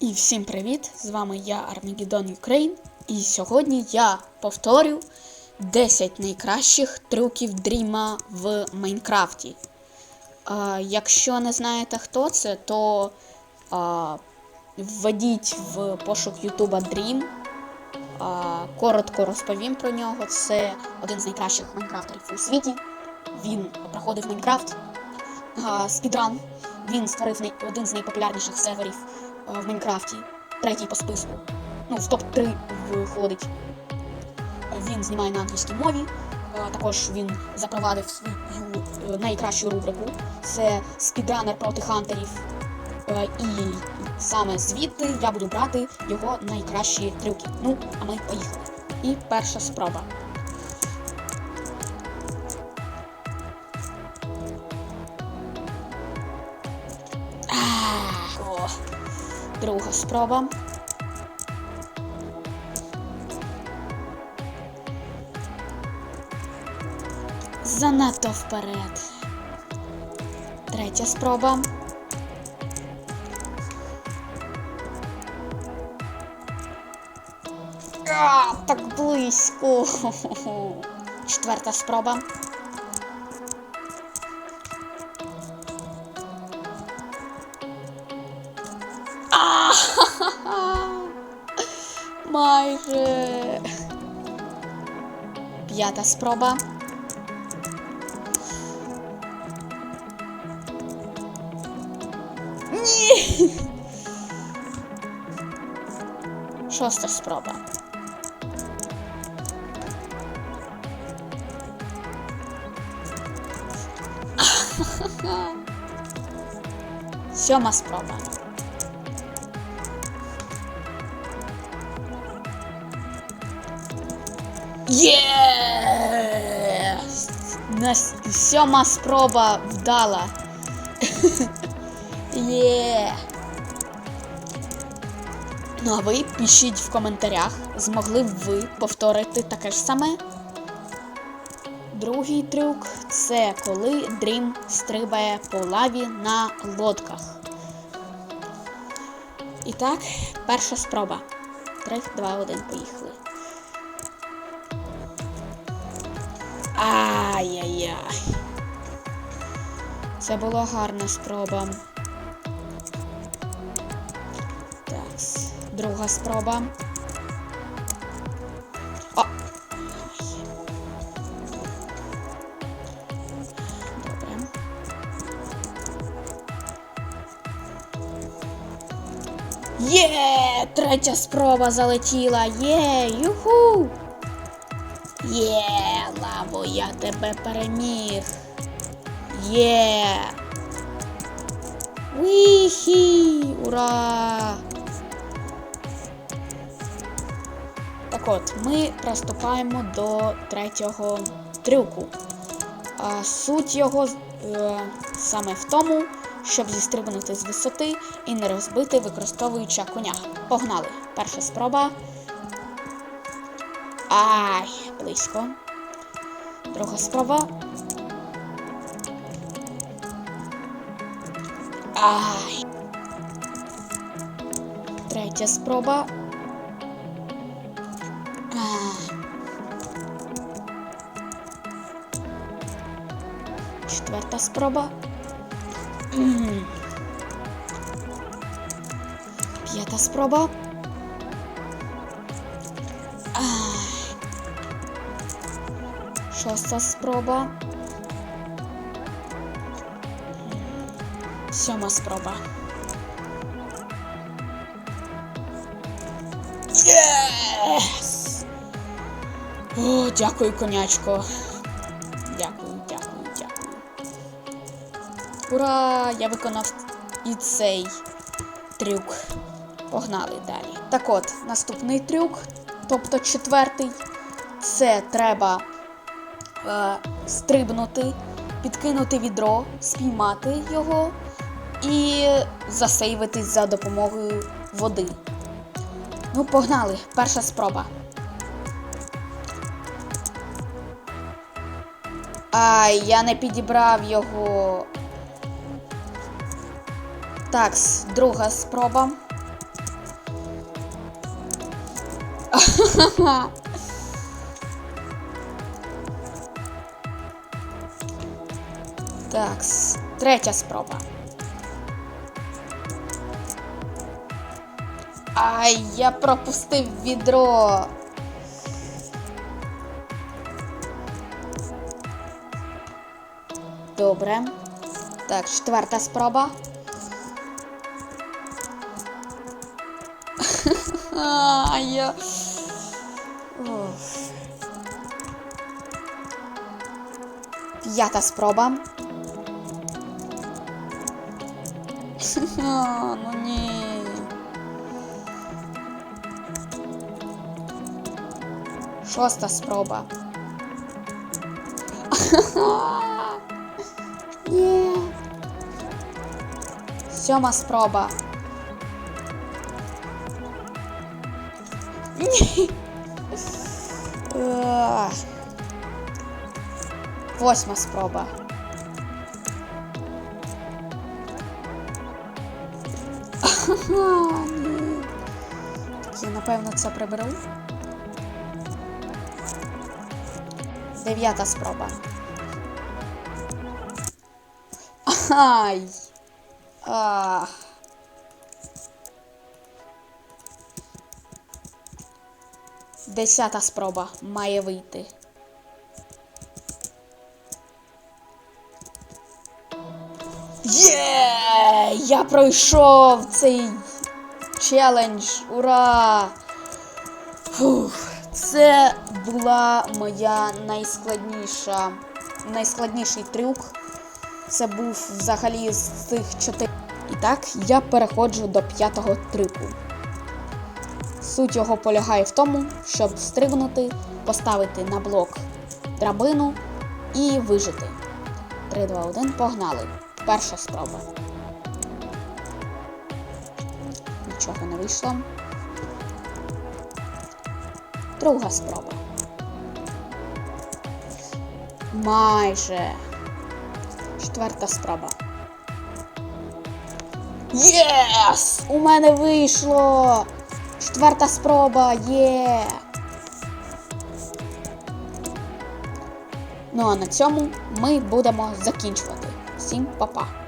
І всім привіт! З вами я Армагеддон Ukraine. І сьогодні я повторю 10 найкращих трюків Дріма в Майнкрафті. А, якщо не знаєте хто це, то а, введіть в пошук Ютуба. А, коротко розповім про нього. Це один з найкращих майнкрафтерів у світі. Він проходив Майнкрафт а, спідран. Він створив один з найпопулярніших серверів в Майнкрафті, третій по списку. Ну, в топ-3 входить. Він знімає на англійській мові. Також він запровадив свою е, найкращу рубрику. Це спідранер проти хантерів. Е, І саме звідти я буду брати його найкращі трюки. Ну, а ми поїхали. І перша спроба. Друга спроба. Занадто вперед. Третя спроба. А, так близько. Четверта спроба. Майже. П'ята спроба. Ні. Шоста спроба. Сьома спроба. Є! Сьома спроба вдала. Є. Ну а ви пишіть в коментарях, змогли б ви повторити таке ж саме. Другий трюк це коли Дрім стрибає по лаві на лодках. І так, перша спроба. 3, 2, 1, поїхали. Ай-яй-яй. Це була гарна спроба. Так, друга спроба. О! Добре. Є! Третя спроба залетіла! Є! Юху! Є, лаво, я тебе переміг. Є. Віхі! Ура! Так от, ми приступаємо до третього трюку. А, суть його е, саме в тому, щоб зістрибнути з висоти і не розбити, використовуючи коня. Погнали! Перша спроба. Ай, близько. Друга спроба. Ай. Третя спроба. Ай. Четверта спроба. П'ята спроба. Шоста спроба. Сьома спроба. Єс! О, дякую, конячко. Дякую, дякую, дякую. Ура! Я виконав і цей трюк. Погнали далі. Так от, наступний трюк, тобто четвертий, це треба е, стрибнути, підкинути відро, спіймати його і засейвитись за допомогою води. Ну, погнали, перша спроба. Ай, я не підібрав його. Так, друга спроба. Так, третя спроба. Ай, я пропустив відро. Добре. Так, четверта спроба. А, я... П'ята спроба. ну ні. Шоста спроба. Ні. Сьома спроба. Ні. Ах. Восьма спроба. Я напевно це приберу. Дев'ята спроба. Ай. Ах. Десята спроба має вийти. Є! Я пройшов цей челендж! Ура! Фух, це була моя найскладніша, найскладніший трюк. Це був взагалі з цих чотирьох. І так, я переходжу до п'ятого трюку. Суть його полягає в тому, щоб стрибнути, поставити на блок драбину і вижити. 3, 2, 1, погнали. Перша спроба. Нічого не вийшло. Друга спроба. Майже. Четверта спроба. Єс! У мене вийшло! Четверта спроба! Є! Ну а на цьому ми будемо закінчувати. Всім па-па!